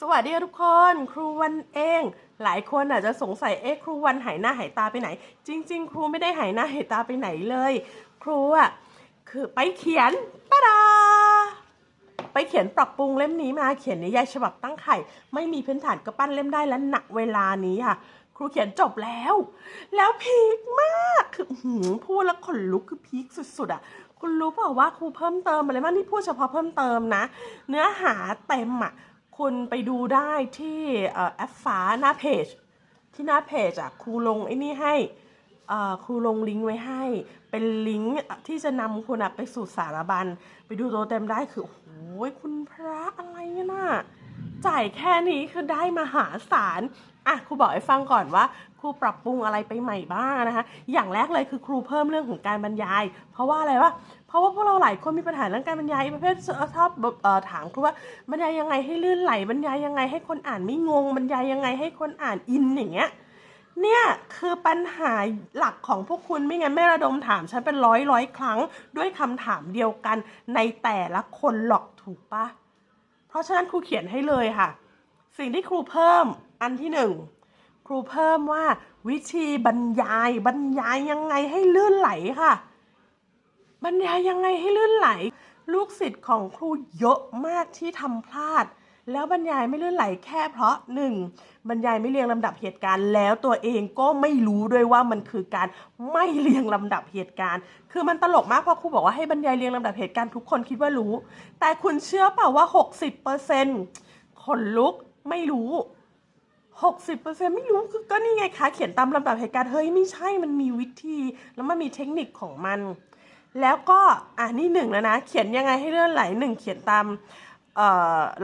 สวัสดีทุกคนครูวันเอง หลายคนอาจจะสงสัยเอ๊ะครูวันหายหน้าหายตาไปไหน จริง ๆ ครูไม่ได้หายหน้าหายตาไปไหนเลย ครูอะคือไปเขียนปะดาไปเขียนปรับปรุงเล่มนี้มาเขียนนิยายฉบับตั้งไข่ ไม่มีพื้นฐานก็ปั้นเล่มได้และหนักเวลานี้ค่ะ ครูเขียนจบแล้ว แล้วพีคมากคืออื้อหือพูดแล้วขนลุกคือพีคสุดๆอะคุณรู้เปล่าว่าครูเพิ่มเติมอะไรบ้างนี่พูดเฉพาะเพิ่มเติมนะ เนื้อหาเต็มอะ คุณไปดูได้ที่แอปฟ้าหน้าเพจ ที่หน้าเพจอะครูลงไอ้นี่ให้ครูลงลิงก์ไว้ให้ เป็นลิงก์ที่จะนำคุณอะไปสู่สารบัญ ไปดูตัวเต็มได้คือ โอ้โหคุณพระอะไรเนี่ยนะจ่ายแค่นี้คือได้มหาศาลอะครูบอกให้ฟังก่อนว่า ครูปรับปรุงอะไรไปใหม่บ้างนะคะ อย่างแรกเลยคือครูเพิ่มเรื่องของการบรรยาย เพราะว่าอะไรวะ ราะว่าพวกเราหลายคนมีปัญหาเรื่องการบรรยายประเภทชอบแบบเอ่อถามครูว่าบรรยายยังไงให้ลื่นไหลบรรยายยังไงให้คนอ่านไม่งงบรรยายยังไงให้คนอ่านอินอย่างเงี้ยเนี่ยคือปัญหาหลักของพวกคุณไม่งั้นไม่ระดมถามฉันเป็นร้อยร้อยครั้ง ด้วยคำถามเดียวกันในแต่ละคนหรอกถูกปะเพราะฉะนั้นครูเขียนให้เลยค่ะ สิ่งที่ครูเพิ่มอันที่หนึ่งครูเพิ่มว่าวิธีบรรยายบรรยายยังไงให้ลื่นไหลค่ะ บรรยายยังไงให้ลื่นไหล ลูกศิษย์ของครูเยอะมากที่ทำพลาด แล้วบรรยายไม่ลื่นไหลแค่เพราะหนึ่งบรรยายไม่เรียงลำดับเหตุการณ์ แล้วตัวเองก็ไม่รู้ด้วยว่ามันคือการไม่เรียงลำดับเหตุการณ์ คือมันตลกมากเพราะครูบอกว่าให้บรรยายเรียงลำดับเหตุการณ์ทุกคนคิดว่ารู้ แต่คุณเชื่อเปล่าว่า 60%ขนลุกไม่รู้60%ไม่รู้คือก็นี่ไงคะ เขียนตามลำดับเหตุการณ์เฮ้ยไม่ใช่มันมีวิธี แล้วมันมีเทคนิคของมัน แล้วก็อะนี่หนึ่งแล้วนะ เขียนยังไงให้เลื่อนไหลหนึ่งเขียนตาม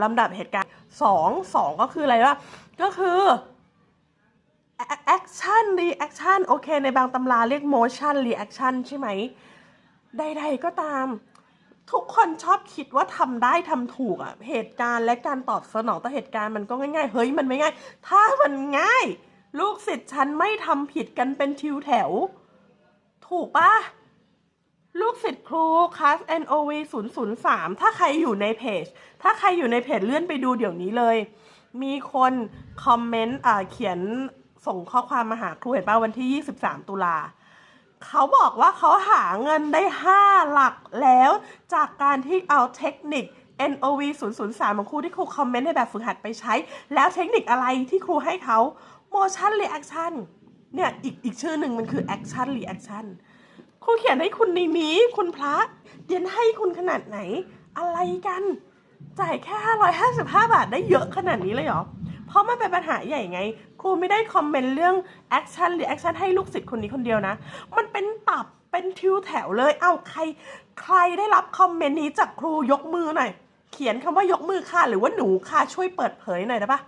ลำดับเหตุการณ์สองสองก็คืออะไรวะก็คือ action reaction โอเค ในบางตำราเรียก motion reaction ใช่ไหม ใดๆก็ตาม ทุกคนชอบคิดว่าทำได้ทำถูกอะเหตุการณ์และการตอบสนองต่อเหตุการณ์มันก็ง่ายๆ เฮ้ย มันไม่ง่าย ถ้ามันง่าย ลูกศิษย์ฉันไม่ทำผิดกันเป็นทิวแถว ถูกปะ ลูกศิษย์ครูคลาส NOV 003 ถ้าใครอยู่ในเพจ ถ้าใครอยู่ในเพจเลื่อนไปดูเดี๋ยวนี้เลย มีคนคอมเมนต์เขียนส่งข้อความมาหาครูเห็นป่ะวันที่ 23 ตุลา เขาบอกว่าเขาหาเงินได้ 5 หลักแล้วจากการที่เอาเทคนิค NOV 003 ของครูที่ครูคอมเมนต์ในแบบฝึกหัดไปใช้ แล้วเทคนิคอะไรที่ครูให้เขา motion reaction เนี่ยอีกอีกชื่อหนึ่งมันคือ action reaction ครูเขียนให้คุณในนี้ คุณพระเดียนให้คุณขนาดไหน อะไรกัน จ่ายแค่555 บาทได้เยอะขนาดนี้เลยเหรอ เพราะมันเป็นปัญหาใหญ่ไง ครูไม่ได้คอมเมนต์เรื่อง action หรือ action ให้ลูกศิษย์คนนี้คนเดียวนะ มันเป็นตับเป็นทิวแถวเลย เอ้าใคร ใครได้รับคอมเมนต์นี้จากครูยกมือหน่อย เขียนคำว่ายกมือค่ะ หรือว่าหนูค่ะช่วยเปิดเผยหน่อยได้ปะ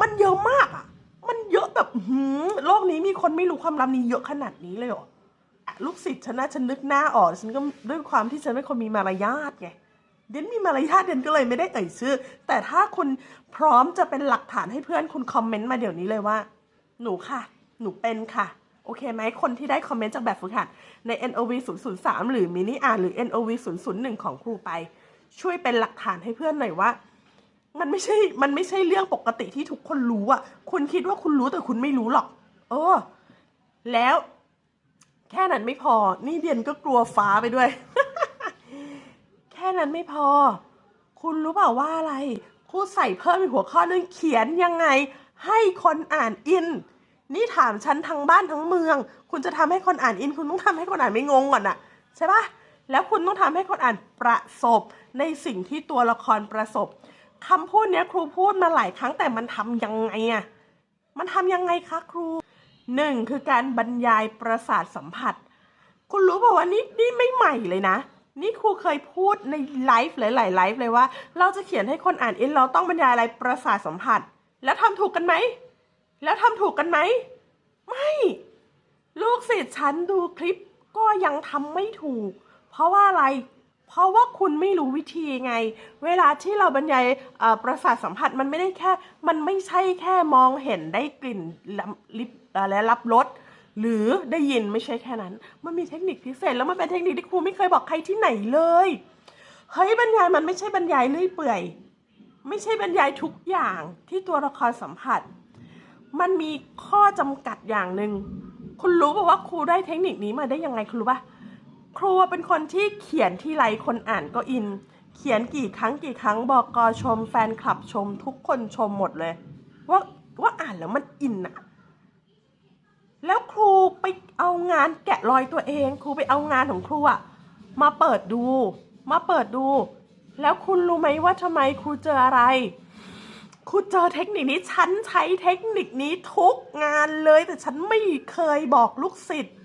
มันเยอะมากอะ มันเยอะแบบหือโลกนี้มีคนไม่รู้ความลับนี้เยอะขนาดนี้เลยเหรอ ลูกศิษย์ฉันนะฉันนึกหน้าออกฉันก็ด้วยความที่ฉันเป็นคนมีมารยาทไงเดนมีมารยาทเดนก็เลยไม่ได้เอ่ยชื่อ แต่ถ้าคุณพร้อมจะเป็นหลักฐานให้เพื่อนคุณคอมเมนต์มาเดี๋ยวนี้เลยว่า หนูค่ะ หนูเป็นค่ะ โอเคไหมคนที่ได้คอมเมนต์จากแบบฝึกหัดใน NOV 003 หรือมินิอ่านหรือ NOV 001 ของครูไป ช่วยเป็นหลักฐานให้เพื่อนหน่อยว่า มันไม่ใช่ มันไม่ใช่เรื่องปกติที่ทุกคนรู้อะคุณคิดว่าคุณรู้แต่คุณไม่รู้หรอก เออ แล้ว แค่นั้นไม่พอ นี่เดียนก็กลัวฟ้าไปด้วย แค่นั้นไม่พอ คุณรู้เปล่าว่าอะไรครูใส่เพิ่มอีกหัวข้อนึงเขียนยังไง ให้คนอ่านอิน นี่ถามฉันทั้งบ้านทั้งเมือง คุณจะทำให้คนอ่านอิน คุณต้องทำให้คนอ่านไม่งงก่อนอะใช่ปะแล้วคุณต้องทำให้คนอ่านประสบในสิ่งที่ตัวละครประสบคำพูดเนี้ยครูพูดมาหลายครั้งแต่มันทำยังไงอะมันทำยังไงคะครู หนึ่งคือการบรรยายประสาทสัมผัส คุณรู้ป่าว่านี่นี่ไม่ใหม่เลยนะ นี่ครูเคยพูดในไลฟ์หลายๆไลฟ์เลยว่า เราจะเขียนให้คนอ่านเอ็นเราต้องบรรยายอะไรประสาทสัมผัส แล้วทำถูกกันไหม แล้วทำถูกกันไหม ไม่ ลูกศิษย์ฉันดูคลิปก็ยังทำไม่ถูก เพราะว่าอะไร เพราะว่าคุณไม่รู้วิธีไง เวลาที่เราบรรยายประสาทสัมผัสมันไม่ได้แค่ มันไม่ใช่แค่มองเห็นได้กลิ่นลิป และรับรสหรือได้ยินไม่ใช่แค่นั้น มันมีเทคนิคพิเศษ แล้วมันเป็นเทคนิคที่ครูไม่เคยบอกใครที่ไหนเลยเฮ้ยบรรยายมันไม่ใช่บรรยายเลื่อยเปื่อย ไม่ใช่บรรยายทุกอย่างที่ตัวละครสัมผัส มันมีข้อจำกัดอย่างหนึ่งคุณรู้ป่าว่าครูได้เทคนิคนี้มาได้ยังไงคุณรู้ป่ะครูเป็นคนที่เขียนที่ไรคนอ่านก็อิน เขียนกี่ครั้งกี่ครั้งบอกกอชม แฟนคลับชม ทุกคนชมหมดเลย ว่าว่าอ่านแล้วมันอินอะ แล้วครูไปเอางานแกะรอยตัวเอง ครูไปเอางานของครูอะมาเปิดดู มาเปิดดู แล้วคุณรู้ไหมว่าทำไมครูเจออะไรครูเจอเทคนิคนี้ฉันใช้เทคนิคนี้ทุกงานเลย แต่ฉันไม่เคยบอกลูกศิษย์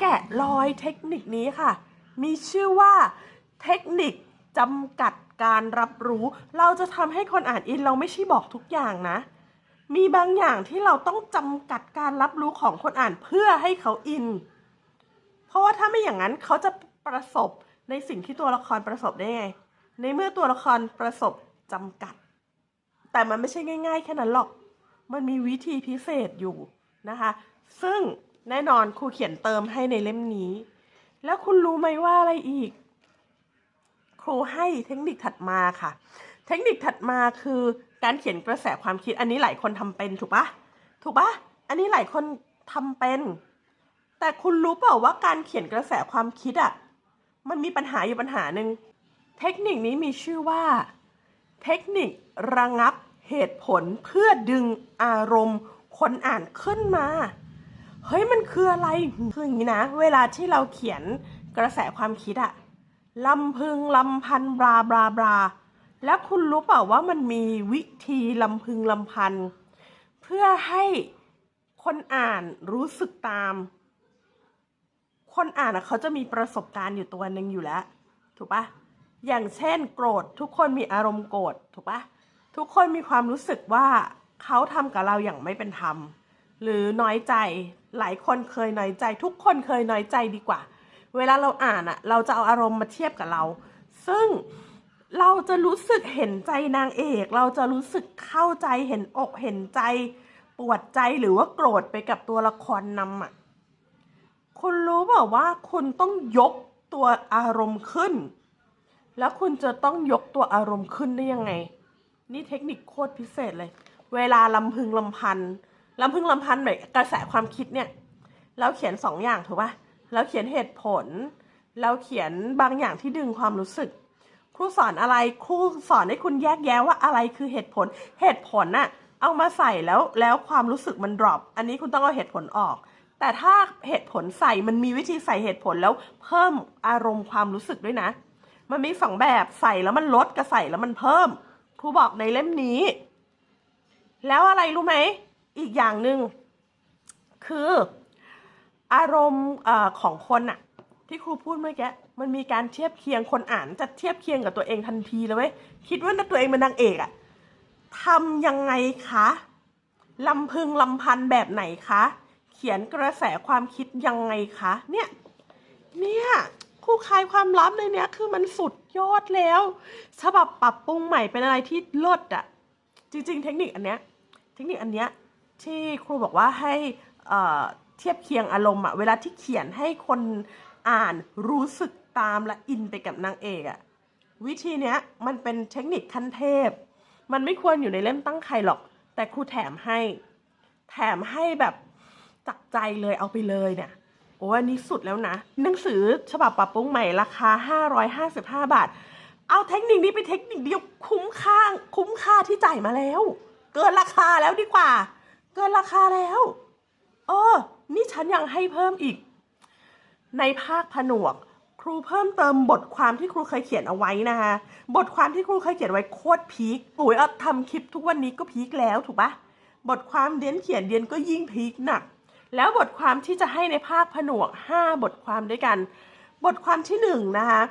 แกะรอยเทคนิคนี้ค่ะ มีชื่อว่าเทคนิคจำกัดการรับรู้ เราจะทำให้คนอ่านอินเราไม่ใช่บอกทุกอย่างนะ มีบางอย่างที่เราต้องจำกัดการรับรู้ของคนอ่านเพื่อให้เขาอิน เพราะว่าถ้าไม่อย่างนั้นเขาจะประสบในสิ่งที่ตัวละครประสบได้ไง ในเมื่อตัวละครประสบจำกัด แต่มันไม่ใช่ง่าย ๆ แค่นั้นหรอก มันมีวิธีพิเศษอยู่นะคะ ซึ่งแน่นอนครูเขียนเติมให้ในเล่มนี้ แล้วคุณรู้ไหมว่าอะไรอีก ครูให้เทคนิคถัดมาค่ะ เทคนิคถัดมาคือ การเขียนกระแสความคิดอันนี้หลายคนทำเป็นถูกปะถูกปะอันนี้หลายคนทำเป็น แต่คุณรู้เปล่าว่าการเขียนกระแสความคิดอะ่ะมันมีปัญหาอยู่ปัญหาหนึ่งเทคนิคนี้มีชื่อว่า เทคนิคระงับเหตุผลเพื่อดึงอารมณ์คนอ่านขึ้นมาเฮ้ยมันคืออะไรคืออย่างนี้นะ เวลาที่เราเขียนกระแสความคิดอะลำพึงลำพันบลาบลาบลา แล้วคุณรู้เปล่าว่ามันมีวิธีลำพึงลำพัน เพื่อให้คนอ่านรู้สึกตาม คนอ่านอะเขาจะมีประสบการณ์อยู่ตัวหนึ่งอยู่แล้ว ถูกปะอย่างเช่น โกรธทุกคนมีอารมณ์โกรธถูกปะทุกคนมีความรู้สึกว่าเขาทำกับเราอย่างไม่เป็นธรรม หรือน้อยใจหลายคนเคยน้อยใจ ทุกคนเคยน้อยใจดีกว่า เวลาเราอ่านอะเราจะเอาอารมณ์มาเทียบกับเรา ซึ่ง เราจะรู้สึกเห็นใจนางเอก เราจะรู้สึกเข้าใจเห็นอกเห็นใจ ปวดใจหรือว่าโกรธไปกับตัวละครนำอะคุณรู้เปล่าว่าคุณต้องยกตัวอารมณ์ขึ้น แล้วคุณจะต้องยกตัวอารมณ์ขึ้นได้ยังไง นี่เทคนิคโคตรพิเศษเลย เวลาลำพึงลำพันลำพึงลำพันแบบกระแสความคิดเนี่ย เราเขียนสองอย่างถูกปะเราเขียนเหตุผล เราเขียนบางอย่างที่ดึงความรู้สึก ครูสอนอะไรครูสอนให้คุณแยกแยะว่าอะไรคือเหตุผล เหตุผลน่ะเอามาใส่แล้วแล้วความรู้สึกมันดรอปอันนี้คุณต้องเอาเหตุผลออก แต่ถ้าเหตุผลใส่มันมีวิธีใส่เหตุผลแล้วเพิ่มอารมณ์ความรู้สึกด้วยนะ มันมีสองแบบใส่แล้วมันลดกับใส่แล้วมันเพิ่มครูบอกในเล่มนี้ แล้วอะไรรู้ไหมอีกอย่างหนึ่งคืออารมณ์อของคนอะ ที่ครูพูดเมื่อกี้มันมีการเทียบเคียงคนอ่านจะเทียบเคียงกับตัวเองทันทีเลยเว้ยคิดว่าตัวเองเป็นนางเอกอะทำยังไงคะลำพึงลำพันแบบไหนคะเขียนกระแสความคิดยังไงคะเนี่ยเนี่ยคู่คลายความลับในเนี้ยคือมันสุดยอดแล้วฉบับปรับปรุงใหม่เป็นอะไรที่เลิศอะจริง ๆ เทคนิคอันเนี้ยเทคนิคอันเนี้ยที่ครูบอกว่าให้เทียบเคียงอารมณ์อะเวลาที่เขียนให้คน อ่านรู้สึกตามและอินไปกับนางเอกอะวิธีเนี้ยมันเป็นเทคนิคขั้นเทพ มันไม่ควรอยู่ในเล่มตั้งใครหรอก แต่ครูแถมให้ แถมให้แบบจักใจเลยเอาไปเลยเนี่ยโอ้อันนี้สุดแล้วนะ หนังสือฉบับปรับปรุงใหม่ราคา 555 บาท เอาเทคนิคนี้ไปเทคนิคเดียวคุ้มค่าคุ้มค่าที่จ่ายมาแล้ว เกินราคาแล้วดีกว่า เกินราคาแล้ว เออ นี่ฉันยังให้เพิ่มอีก ในภาคผนวก ครูเพิ่มเติมบทความที่ครูเคยเขียนเอาไว้นะคะบทความที่ครูเคยเขียนไว้โคตรพีคอุ๋ยเอาทำคลิปทุกวันนี้ก็พีคแล้วถูกปะบทความเดียนเขียนเดียนก็ยิ่งพีคหนัก แล้วบทความที่จะให้ในภาคผนวก 5 บทความด้วยกัน บทความที่หนึ่งนะคะ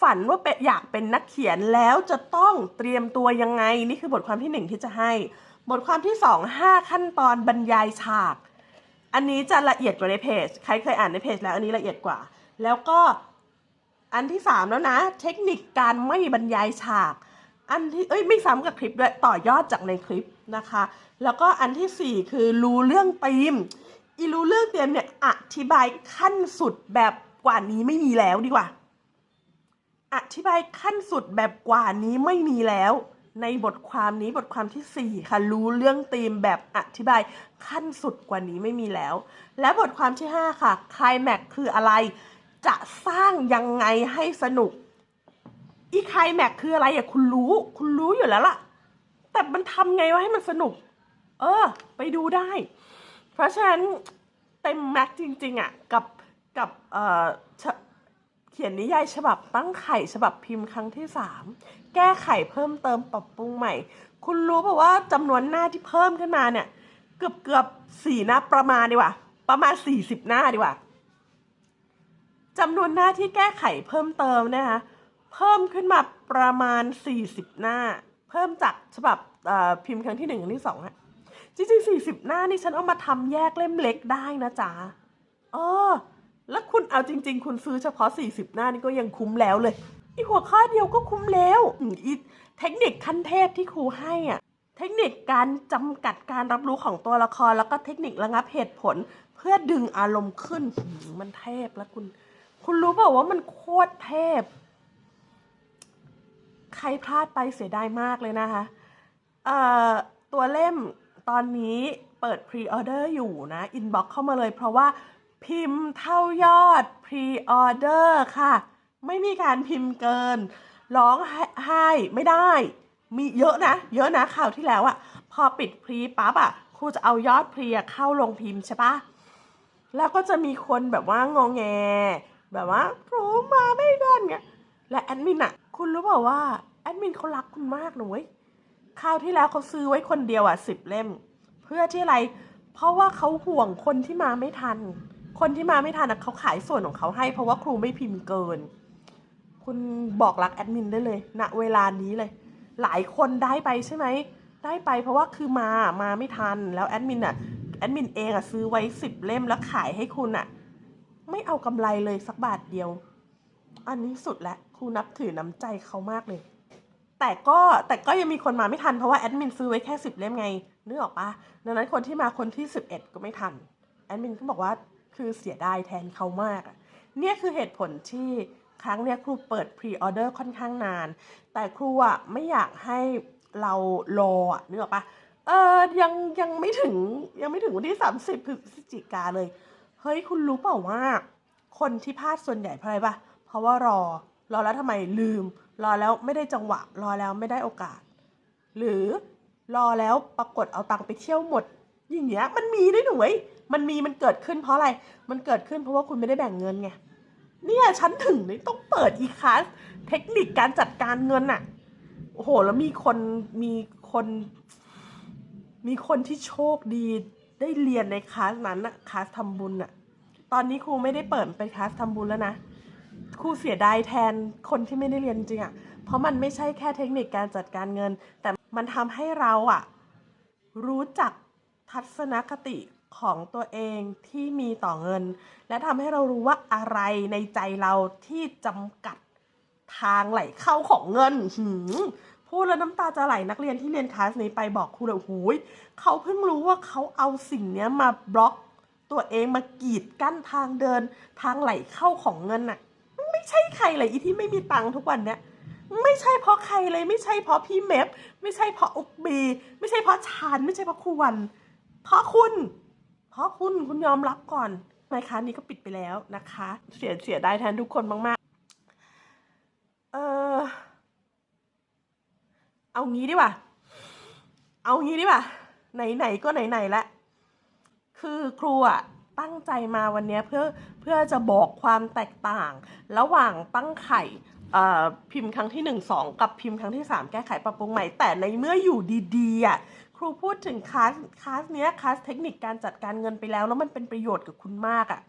ฝันว่าเป็นอยากเป็นนักเขียนแล้วจะต้องเตรียมตัวยังไง นี่คือบทความที่หนึ่งที่จะให้ บทความที่สองห้าขั้นตอนบรรยายฉาก อันนี้จะละเอียดกว่าในเพจ ใครเคยอ่านในเพจแล้วอันนี้ละเอียดกว่า แล้วก็อันที่สามแล้วนะ เทคนิคการไม่บรรยายฉาก อันที่เอ้ยไม่ซ้ำกับคลิปด้วยต่อยอดจากในคลิปนะคะ แล้วก็อันที่สี่คือรู้เรื่องธีมอีรู้เรื่องเตรียมเนี่ยอธิบายขั้นสุดแบบกว่านี้ไม่มีแล้วดีกว่า อธิบายขั้นสุดแบบกว่านี้ไม่มีแล้ว ในบทความนี้บทความที่ 4 ค่ะ รู้เรื่องธีมแบบอธิบายขั้นสุดกว่านี้ไม่มีแล้ว และบทความที่ 5 ค่ะคลายแม็กคืออะไร จะสร้างยังไงให้สนุก อีคลายแม็กคืออะไรอะคุณรู้ คุณรู้อยู่แล้วล่ะ แต่มันทำไงวะให้มันสนุก เออ ไปดูได้ เพราะฉะนั้นเต็มแม็กจริง ๆอะกับกับเอ่อ ขียนนิยายฉบับตั้งไข่ฉบับพิมพ์ครั้งที่สามแก้ไขเพิ่มเติมปรับปรุงใหม่ คุณรู้ป่าว่าจำนวนหน้าที่เพิ่มขึ้นมาเนี่ย เกือบเกือบสี่หน้าประมาณดีกว่า ประมาณสี่สิบหน้าดีกว่าจำนวนหน้าที่แก้ไขเพิ่มเติมนะคะเพิ่มขึ้นมาประมาณ40หน้า เพิ่มจากฉบับพิมพ์ครั้งที่หนึ่งครั้งที่สองอะจริงๆ40หน้านี่ฉันเอามาทำแยกเล่มเล็กได้นะจ๊ะเออ แล้วคุณเอาจริง ๆ คุณซื้อเฉพาะ 40 หน้านี่ก็ยังคุ้มแล้วเลย อีหัวข้อเดียวก็คุ้มแล้วอืมอีเทคนิคขั้นเทพที่ครูให้อะ เทคนิคการจำกัดการรับรู้ของตัวละคร แล้วก็เทคนิคระงับเหตุผล เพื่อดึงอารมณ์ขึ้นมมันเทพแล้วคุณ คุณรู้เปล่าว่ามันโคตรเทพ ใครพลาดไปเสียดายมากเลยนะคะเอ่อตัวเล่มตอนนี้เปิดพรีออเดอร์อยู่นะ อินบ็อกเข้ามาเลยเพราะว่า พิมพ์เท่ายอดพรีออเดอร์ค่ะ ไม่มีการพิมพ์เกิน ร้องไห้ไม่ได้ มีเยอะนะ เยอะนะข่าวที่แล้วอะพอปิดพรีปั๊บอะครูจะเอายอดพรีเข้าลงพิมพ์ใช่ปะแล้วก็จะมีคนแบบว่างองแง แบบว่าครูมาไม่ได้เงี้ยและแอดมินอะคุณรู้เปล่าว่าแอดมินเขารักคุณมากนะเว้ยคราวที่แล้วเขาซื้อไว้คนเดียวอะสิบเล่ม เพื่อที่อะไร เพราะว่าเขาห่วงคนที่มาไม่ทัน คนที่มาไม่ทันอะเขาขายส่วนของเขาให้ เพราะว่าครูไม่พิมพ์เกิน คุณบอกรักแอดมินได้เลยณเวลานี้เลย หลายคนได้ไปใช่ไหม ได้ไปเพราะว่าคือมามาไม่ทันแล้วแอดมินอะแอดมินเองอะซื้อไว้สิบเล่มแล้วขายให้คุณอะ ไม่เอากำไรเลยสักบาทเดียว อันนี้สุดแล้วครูนับถือน้ำใจเขามากเลย แต่ก็แต่ก็ยังมีคนมาไม่ทันเพราะว่าแอดมินซื้อไว้แค่สิบเล่มไงนึกออกปะดังนั้นคนที่มาคนที่สิบเอ็ดก็ไม่ทันแอดมินก็บอกว่า คือเสียดายแทนเขามากเนี่ยคือเหตุผลที่ครั้งเนี้ยครูเปิดพรีออเดอร์ค่อนข้างนาน แต่ครูอะไม่อยากให้เรารออะนึกออกปะเออยังยังไม่ถึงยังไม่ถึงวันที่สามสิบพฤศจิกาเลย เฮ้ยคุณรู้เปล่าว่า คนที่พลาดส่วนใหญ่เพราะอะไรปะเพราะว่ารอ รอแล้วทำไมลืม รอแล้วไม่ได้จังหวะ รอแล้วไม่ได้โอกาส หรือรอแล้วปรากฏเอาตังค์ไปเที่ยวหมด อย่างเงี้ยมันมีด้วยหนูเว้ย มันมีมันเกิดขึ้นเพราะอะไร มันเกิดขึ้นเพราะว่าคุณไม่ได้แบ่งเงินไง เนี่ยฉันถึงนี่ต้องเปิดอีคลาสเทคนิคการจัดการเงินอะโอ้โห แล้วมีคนมีคน มีคนที่โชคดีได้เรียนในคลาสนั้นอะคลาสทำบุญอะตอนนี้ครูไม่ได้เปิดเป็นคลาสทำบุญแล้วนะครูเสียดายแทนคนที่ไม่ได้เรียนจริงอะเพราะมันไม่ใช่แค่เทคนิคการจัดการเงิน แต่มันทำให้เราอะรู้จักทัศนคติ ของตัวเองที่มีต่อเงิน และทำให้เรารู้ว่าอะไรในใจเราที่จำกัดทางไหลเข้าของเงินพูดแล้วน้ำตาจะไหลนักเรียนที่เรียนคลาสนี้ไปบอกครูเลยโอ้โหูยเขาเพิ่งรู้ว่าเขาเอาสิ่งนี้มาบล็อกตัวเองมากีดกั้นทางเดิน ทางไหลเข้าของเงินน่ะ ไม่ใช่ใครเลยอีที่ไม่มีตังค์ทุกวันเนี้ยไม่ใช่เพราะใครเลย ไม่ใช่เพราะพี่เมฟไม่ใช่เพราะอุกบี ไม่ใช่เพราะชานไม่ใช่เพราะครูวัน เพราะคุณ เพราะคุณคุณยอมรับก่อนรายการนี้ก็ปิดไปแล้วนะคะ เสียเสียดายแทนทุกคนมากๆ เออเอางี้ดีกว่า เอางี้ดีกว่า ไหนๆก็ไหนๆล้วคือครูอะตั้งใจมาวันนี้เพื่อเพื่อจะบอกความแตกต่าง ระหว่างตั้งไข่พิมพ์ครั้งที่หนึ่งสองกับพิมพ์ครั้งที่สามแก้ไขปรับปรุงใหม่ แต่ในเมื่ออยู่ดีๆอะ ครูพูดถึงคลาสคลาสเนี้ยคลาสเทคนิคการจัดการเงินไปแล้ว แล้วมันเป็นประโยชน์กับคุณมากอะ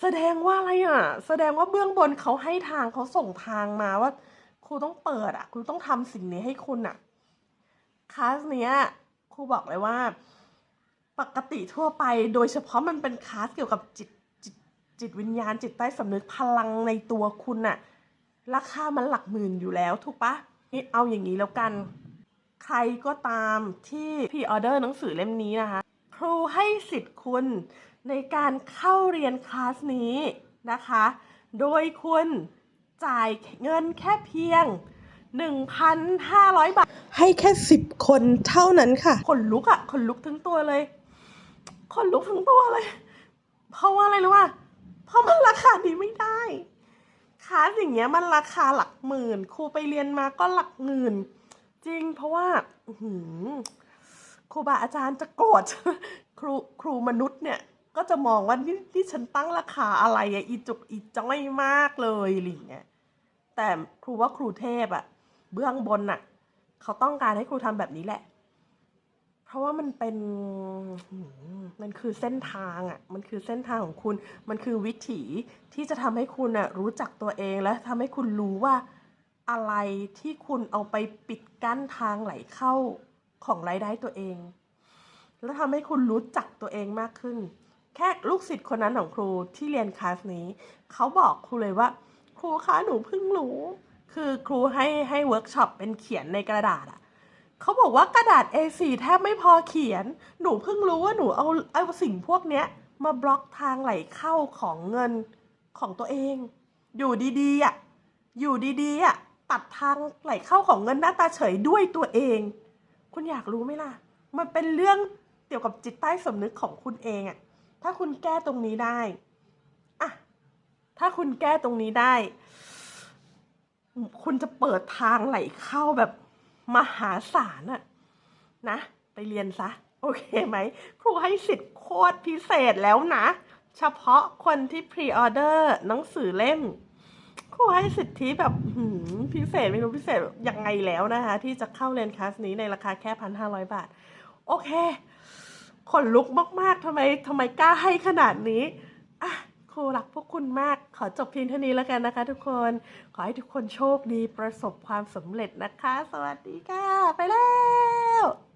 แสดงว่าอะไรอะแสดงว่าเบื้องบนเขาให้ทางเขาส่งทางมาว่า ครูต้องเปิดอะครูต้องทำสิ่งนี้ให้คุณอะคลาสเนี้ย ครูบอกเลยว่า ปกติทั่วไป โดยเฉพาะมันเป็นคลาสเกี่ยวกับจิตจิตจิตวิญญาณจิตใต้สำนึกพลังในตัวคุณน่ะ ราคามันหลักหมื่นอยู่แล้วถูกปะนี่เอาอย่างนี้แล้วกัน ใครก็ตามที่พี่ออเดอร์หนังสือเล่มนี้นะคะ ครูให้สิทธิ์คุณในการเข้าเรียนคลาสนี้นะคะ โดยคุณจ่ายเงินแค่เพียง 1,500 บาท ให้แค่ 10 คนเท่านั้นค่ะขนลุกอะ่ะขนลุกทั้งตัวเลยขนลุกทั้งตัวเลย เพราะว่าอะไรรู้ป่ะเพราะมันราคานี้ไม่ได้คลาสอย่างเงี้ยมันราคาหลักหมื่น ครูไปเรียนมาก็หลักหมื่น จริงเพราะว่าครูบาอาจารย์จะโกรธครูครูมนุษย์เนี่ย ก็จะมองว่านี่ที่ฉันตั้งราคาอะไรอะอีจุกอีจ้อยมากเลยอะไรอย่างเงี้ยแต่ครูว่าครูเทพอะเบื้องบนอะเขาต้องการให้ครูทำแบบนี้แหละ เพราะว่ามันเป็นมันคือเส้นทางอะมันคือเส้นทางของคุณ มันคือวิถีที่จะทำให้คุณอะรู้จักตัวเองและทำให้คุณรู้ว่า อะไรที่คุณเอาไปปิดกั้นทางไหลเข้าของรายได้ตัวเอง แล้วทำให้คุณรู้จักตัวเองมากขึ้น แค่ลูกศิษย์คนนั้นของครูที่เรียนคลาสนี้ เขาบอกครูเลยว่า ครูคะหนูเพิ่งรู้ คือครูให้ให้เวิร์กช็อปเป็นเขียนในกระดาษอะเขาบอกว่ากระดาษ A4 แทบไม่พอเขียน หนูเพิ่งรู้ว่าหนูเอาเอาสิ่งพวกเนี้ยมาบล็อกทางไหลเข้าของเงินของตัวเอง อยู่ดีๆอะ อยู่ดีๆอะ ตัดทางไหลเข้าของเงินหน้าตาเฉยด้วยตัวเอง คุณอยากรู้ไหมล่ะ มันเป็นเรื่องเกี่ยวกับจิตใต้สำนึกของคุณเองอะถ้าคุณแก้ตรงนี้ได้อะถ้าคุณแก้ตรงนี้ได้ คุณจะเปิดทางไหลเข้าแบบมหาศาลอะนะ ไปเรียนซะ โอเคไหม ครูให้สิทธิ์โคตรพิเศษแล้วนะ เฉพาะคนที่พรีออเดอร์หนังสือเล่ม ครูให้สิทธิแบบพิเศษไม่รู้พิเศษยังไงแล้วนะคะ ที่จะเข้าเรียนคลาสนี้ในราคาแค่พันห้าร้อยบาท โอเคขนลุกมากๆทำไมทำไมกล้าให้ขนาดนี้อะครูรักพวกคุณมากขอจบเพียงเท่านี้แล้วกันนะคะ ทุกคน ขอให้ทุกคนโชคดีประสบความสำเร็จนะคะ สวัสดีค่ะ ไปแล้ว